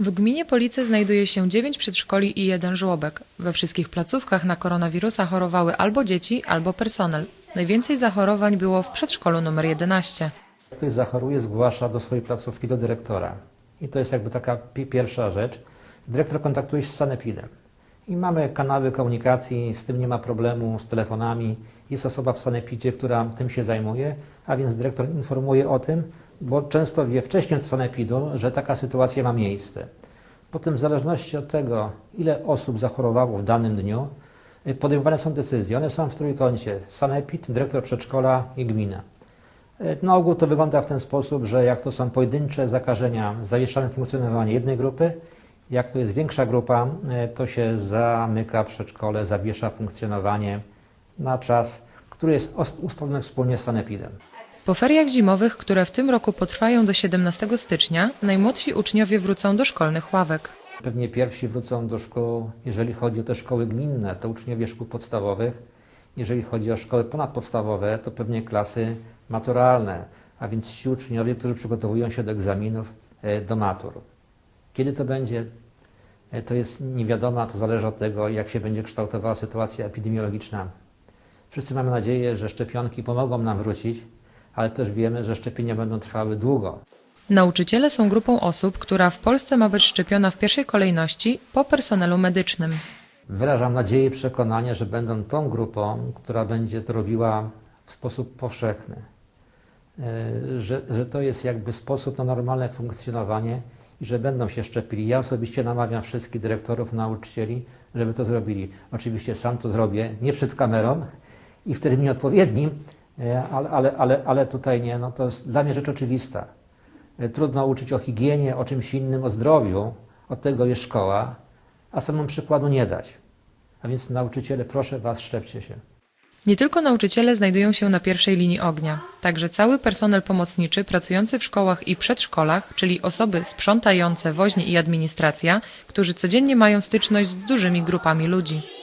W gminie Police znajduje się 9 przedszkoli i jeden żłobek. We wszystkich placówkach na koronawirusa chorowały albo dzieci, albo personel. Najwięcej zachorowań było w przedszkolu numer 11. Ktoś zachoruje, zgłasza do swojej placówki, do dyrektora. I to jest jakby taka pi- pierwsza rzecz. Dyrektor kontaktuje się z sanepidem. I mamy kanały komunikacji, z tym nie ma problemu, z telefonami. Jest osoba w sanepidzie, która tym się zajmuje, a więc dyrektor informuje o tym, bo często wie wcześniej od sanepidu, że taka sytuacja ma miejsce. Potem w zależności od tego, ile osób zachorowało w danym dniu, y, podejmowane są decyzje. One są w trójkącie. Sanepid, dyrektor przedszkola i gmina. E, Na ogół to wygląda w ten sposób, że jak to są pojedyncze zakażenia, zawieszamy funkcjonowanie jednej grupy. Jak to jest większa grupa, e, to się zamyka przedszkole, zawiesza funkcjonowanie na czas, który jest ustalony wspólnie z sanepidem. Po feriach zimowych, które w tym roku potrwają do 17 stycznia, najmłodsi uczniowie wrócą do szkolnych ławek. Pewnie pierwsi wrócą do szkół, jeżeli chodzi o te szkoły gminne, to uczniowie szkół podstawowych. Jeżeli chodzi o szkoły ponadpodstawowe, to pewnie klasy maturalne, a więc ci uczniowie, którzy przygotowują się do egzaminów, e, do matur. Kiedy to będzie, e, to jest nie wiadomo, to zależy od tego, jak się będzie kształtowała sytuacja epidemiologiczna. Wszyscy mamy nadzieję, że szczepionki pomogą nam wrócić, ale też wiemy, że szczepienia będą trwały długo. Nauczyciele są grupą osób, która w Polsce ma być szczepiona w pierwszej kolejności po personelu medycznym. Wyrażam nadzieję i przekonanie, że będą tą grupą, która będzie to robiła w sposób powszechny. E, Że, że to jest jakby sposób na normalne funkcjonowanie i że będą się szczepili. Ja osobiście namawiam wszystkich dyrektorów, nauczycieli, żeby to zrobili. Oczywiście sam to zrobię, nie przed kamerą i w terminie odpowiednim, ale, ale, ale, ale tutaj nie, no to jest dla mnie rzecz oczywista. E, Trudno uczyć o higienie, o czymś innym, o zdrowiu. Od tego jest szkoła, a samemu przykładu nie dać. A więc nauczyciele, proszę Was, szczepcie się. Nie tylko nauczyciele znajdują się na pierwszej linii ognia, także cały personel pomocniczy pracujący w szkołach i przedszkolach, czyli osoby sprzątające, woźnie i administracja, którzy codziennie mają styczność z dużymi grupami ludzi.